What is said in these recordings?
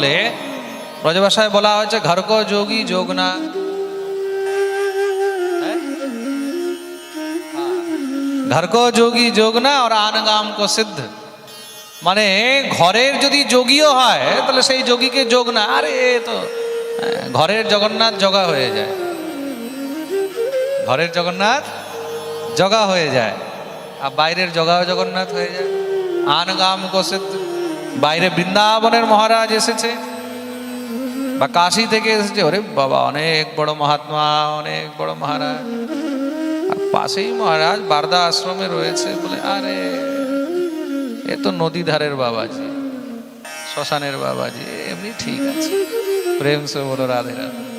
বলে ব্রজভাষায় বলা হয়েছে, ঘরক যোগী যোগ না। হ্যাঁ? হ্যাঁ। ঘরক যোগী যোগ না আর আনগাম কো সিদ্ধ। মানে ঘরের যদি যোগীও হয়, তাহলে সেই যোগীকে যোগ না। আরে তো হ্যাঁ, ঘরের জগন্নাথ জগা হয়ে যায়। ঘরের জগন্নাথ জগা হয়ে যায়। আর বাইরের জগাও জগন্নাথ হয়ে যায়। আনগাম গাম সিদ্ধ। বাইরে বৃন্দাবনের মহারাজ এসেছে। বা কাশি থেকে এসেছে। ওরে বাবা, অনেক বড় মহাত্মা, অনেক বড় মহারাজ। আর পাশেই মহারাজ বারদা আশ্রমে রয়েছে বলে, আরে, এ তো নদী ধারের বাবাজি, শ্মশানের বাবাজি, এমনি ঠিক আছে। প্রেম সে বলো, রাধে রাধে।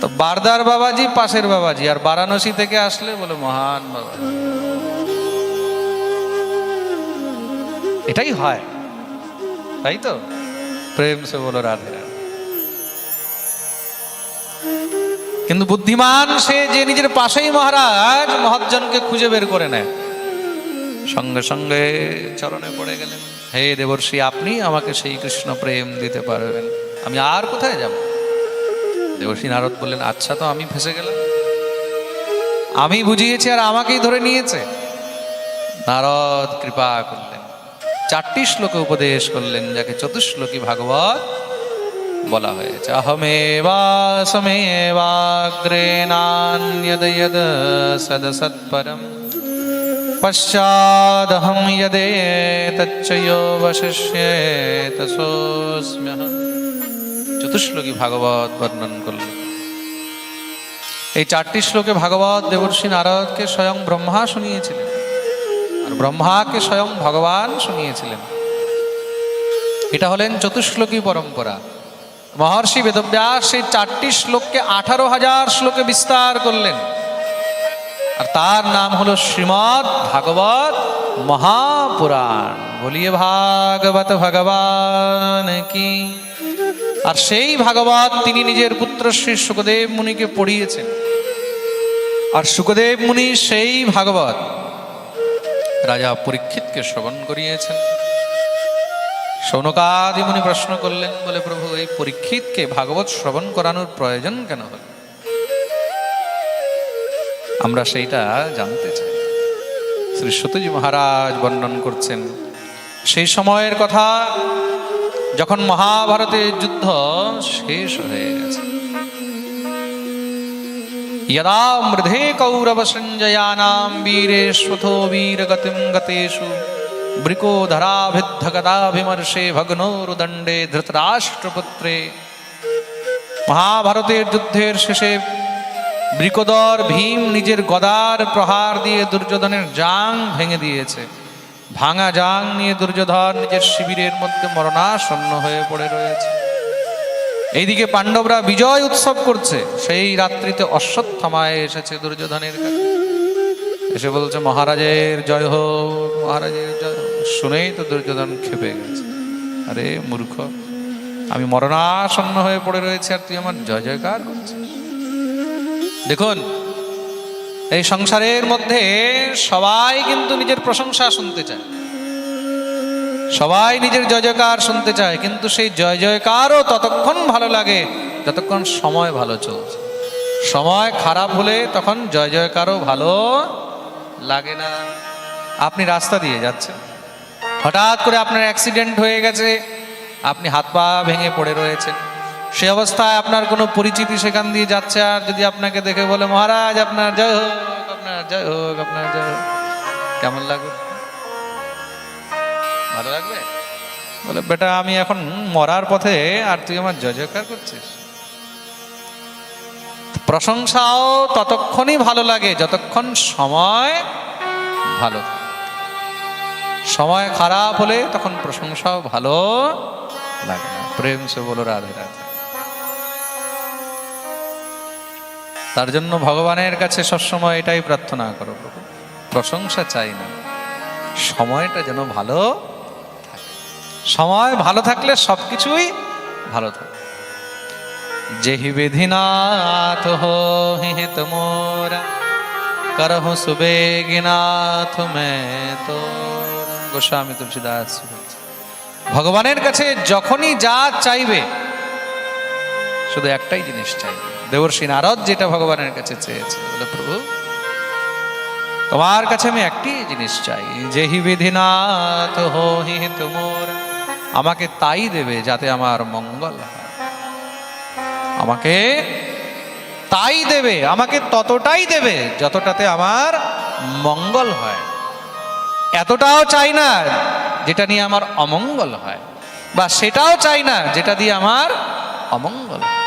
তো বারদার বাবাজি, পাশের বাবাজি, আর বারাণসী থেকে আসলে বলে মহান বাবাজি। এটাই হয়। তাই তো? প্রেম সে বলো রাধে কিন্তু বুদ্ধিমান সে যে নিজের পাশেই মহারাজ মহাজনকে খুঁজে বের করে নেয়। সঙ্গে সঙ্গে চরণে পড়ে গেলেন। হে দেবর্ষী, আপনি আমাকে সেই কৃষ্ণ প্রেম দিতে পারবেন। আমি আর কোথায় যাব? দেবর্ষী নারদ বললেন আচ্ছা তো, আমি ফেসে গেলাম। আমি বুঝিয়েছি আর আমাকেই ধরে নিয়েছে। নারদ কৃপা করলেন। চারটি শ্লোকে উপদেশ করলেন, যাকে চতুশ্লোকী ভাগবত বলা হয়েছে। অহমেবাসমেবাগ্রে নান্যদ যদ সদসৎপরম। পশ্চাদহম যদে তচ্চয়ো বশিষ্যেত সোস্ম্যহম চতুশ্লোকী ভাগবত বর্ণন করলেন। এই চারটি শ্লোকে ভাগবত দেবর্ষী নারদকে স্বয়ং ব্রহ্মা শুনিয়েছিলেন। ব্রহ্মাকে স্বয়ং ভগবান শুনিয়েছিলেন। এটা হলেন চতুশ্লোকী পরম্পরা। মহর্ষি বেদব্যাস সেই চারটি শ্লোককে আঠারো হাজার শ্লোকে বিস্তার করলেন। আর তার নাম হলো শ্রীমৎ ভাগবত মহাপুরাণ। বলিয়ে ভাগবত ভগবান কি। আর সেই ভাগবত তিনি নিজের পুত্র শ্রী সুখদেব মুনিকে পড়িয়েছেন। আর সুখদেব মুনি সেই ভাগবত রাজা পরীক্ষিতকে শ্রবণ করিয়েছেন। সৌনকাদি মুনি প্রশ্ন করলেন, বলে প্রভু, এই পরীক্ষিতকে ভাগবত শ্রবণ করানোর প্রয়োজন কেন হল? আমরা সেইটা জানতে চাই। শ্রী সত্যজি মহারাজ বর্ণন করছেন, সেই সময়ের কথা যখন মহাভারতের যুদ্ধ শেষ হয়ে গেছে यदा मृधे कौरव सञ्जयानां वीरेष्वथो वीरगतिं गतेषु বৃকোধরাভিদ্ধগদাভিমর্ষে ভগ্নোরুদণ্ডে ধৃতরাষ্ট্রপুত্রে মহাভারতের যুদ্ধের শেষে বৃকোদর ভীম নিজের গদার প্রহার দিয়ে দুর্যোধনের জাং ভেঙে দিয়েছে ভাঙা জাং নিয়ে দুর্যোধন নিজের শিবিরের মধ্যে মরণাসন্ন হয়ে পড়ে রয়েছে এইদিকে পাণ্ডবরা বিজয় উৎসব করছে। সেই রাত্রিতে অশ্বত্থামায় এসেছে দুর্যোধনের এসে বলছে, মহারাজের জয় হোক, মহারাজের জয় শুনেই তো দুর্যোধন খেপে গেছে। আরে মূর্খ, আমি মরণাসন্ন হয়ে পড়ে রয়েছে, আর তুই আমার জয় জয়কার করছিস? দেখুন, এই সংসারের মধ্যে সবাই কিন্তু নিজের প্রশংসা শুনতে চায়। সবাই নিজের জয় জয়কার শুনতে চায়, কিন্তু সেই জয় জয়কারও ততক্ষণ ভালো লাগে, যতক্ষণ সময় ভালো চলছে। সময় খারাপ হলে তখন জয় জয়কারও ভালো লাগে না। আপনি রাস্তা দিয়ে যাচ্ছেন। হঠাৎ করে আপনার অ্যাক্সিডেন্ট হয়ে গেছে, আপনি হাত পা ভেঙে পড়ে রয়েছেন। সে অবস্থায় আপনার কোনো পরিচিতি সেখান দিয়ে যাচ্ছে, আর যদি আপনাকে দেখে বলে, মহারাজ, আপনার জয় হোক, আপনার জয় হোক, আপনার জয় হোক, কেমন লাগবে ভালো লাগবে? বলে, বেটা, আমি এখন মরার পথে আর তুই আমার জয় জয়কার করছিস। প্রশংসাও ততক্ষণই ভালো লাগে, যতক্ষণ সময় ভালো সময় খারাপ হলে তখন প্রশংসাও ভালো লাগে না। প্রেম সে বলো, রাধে রাধে। তার জন্য ভগবানের কাছে সবসময় এটাই প্রার্থনা করো প্রশংসা চাই না। সময়টা যেন ভালো সময় ভালো থাকলে সব কিছুই ভালো থাকে। যেহি বিধিনাথ হো হিত মোরা, করহু সুবেগিনাথ মে তো গোস্বামী তুলসীদাস। ভগবানের কাছে যখনই যা চাইবে, শুধু একটাই জিনিস চাইবে। দেবর্ষী নারদ যেটা ভগবানের কাছে চেয়েছে, বলে, প্রভু, তোমার কাছে আমি একটি জিনিস চাই। যে হি বিধিনাথ হো হি তুমোর আমাকে তাই দেবে যাতে আমার মঙ্গল হয়। আমাকে তাই দেবে, আমাকে ততটাই দেবে যতটাতে আমার মঙ্গল হয়। এতটাও চাই না যেটা নিয়ে আমার অমঙ্গল হয়, বা সেটাও চাই না যেটা দিয়ে আমার অমঙ্গল হয়।